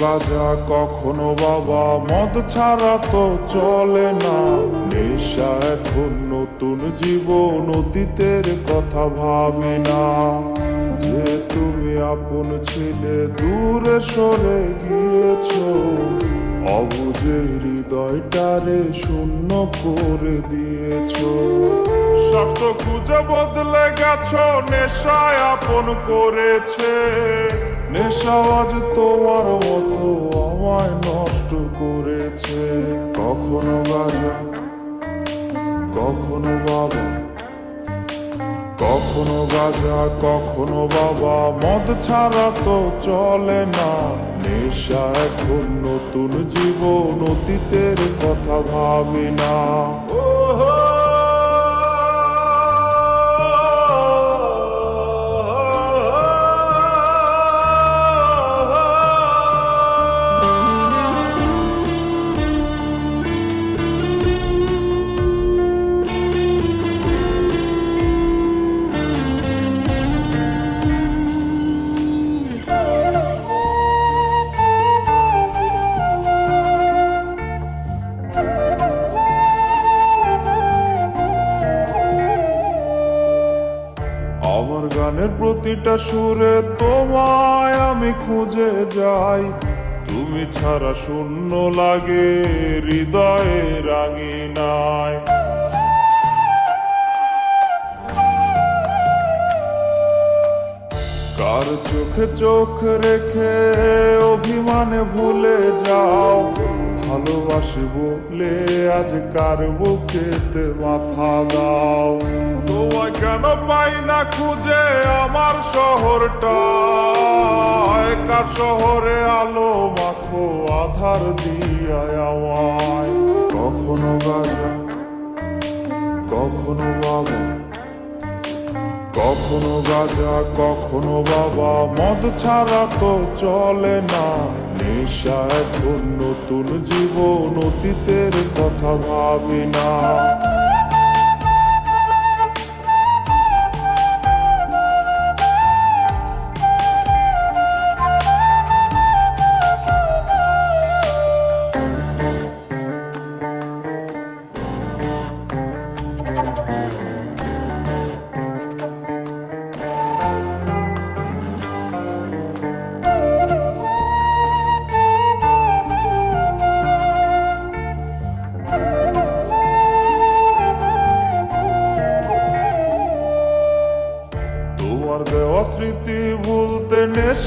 গাজা কখনো বাবা মদ ছাড়া তো চলে না। নেশা এখন নতুন জীবন অতীতের কথা ভাবি না। যে তুমি আপন ছেলে দূরে সরে গিয়েছো, অবুঝে হৃদয়টারে শূন্য করে দিয়েছ। শক্ত খুঁজে বদলে গেছো, নেশায় আপন করেছে। নেশা আজ তোমার মতো আমায় নষ্ট করেছে। কখনো গাজা কখনো বাবা, কখনো গাজা কখনো বাবা। মদ ছাড়া তো চলে না। নেশা এখন নতুন জীবন, অতীতের কথা ভাবি না। গানের প্রতিটা সুরে তোমায় আমি খুঁজে যাই। তুমি ছাড়া শূন্য লাগে হৃদয়ে রাঙিনায়। কার চোখে চোখ রেখে অভিমানে ভুলে যাও? ভালোবাসি বলে আজ কার বুকেতে মাথা দাও? তোমায় কেন পাই না খুঁজে আমার শহরটা কার শহরে আলো মাখো আধার দিয়া আমায়? কখনো গাজা কখনো বাবা। কখনো গাজা কখনো বাবা, মদ ছাড়া তো চলে না। নেশায় নতুন জীবন অতীতের কথা ভাবি না।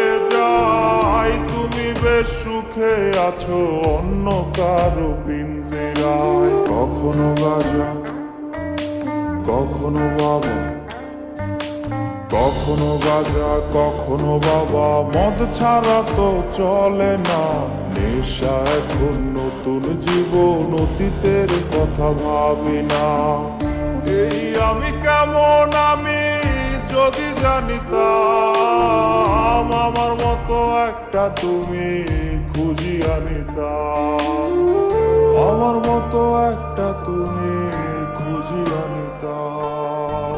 যাই তুমি বেশ সুখে আছো অন্য কারও পিঞ্জিরায়? কখনো গাজা কখনো বাবা কখনো গাজা কখনো বাবা। মদ ছাড়া তো চলে না নেশা এখন নতুন জীবন অতীতের কথা ভাবি না। এই আমি কেমন আমি যদি জানিতাম একটা তুমি খুঁজি আনিতাম আমার মতো একটা তুমি খুঁজি আনিতাম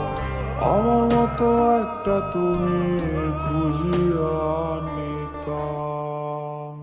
আমার মতো একটা তুমি খুঁজি আনিতাম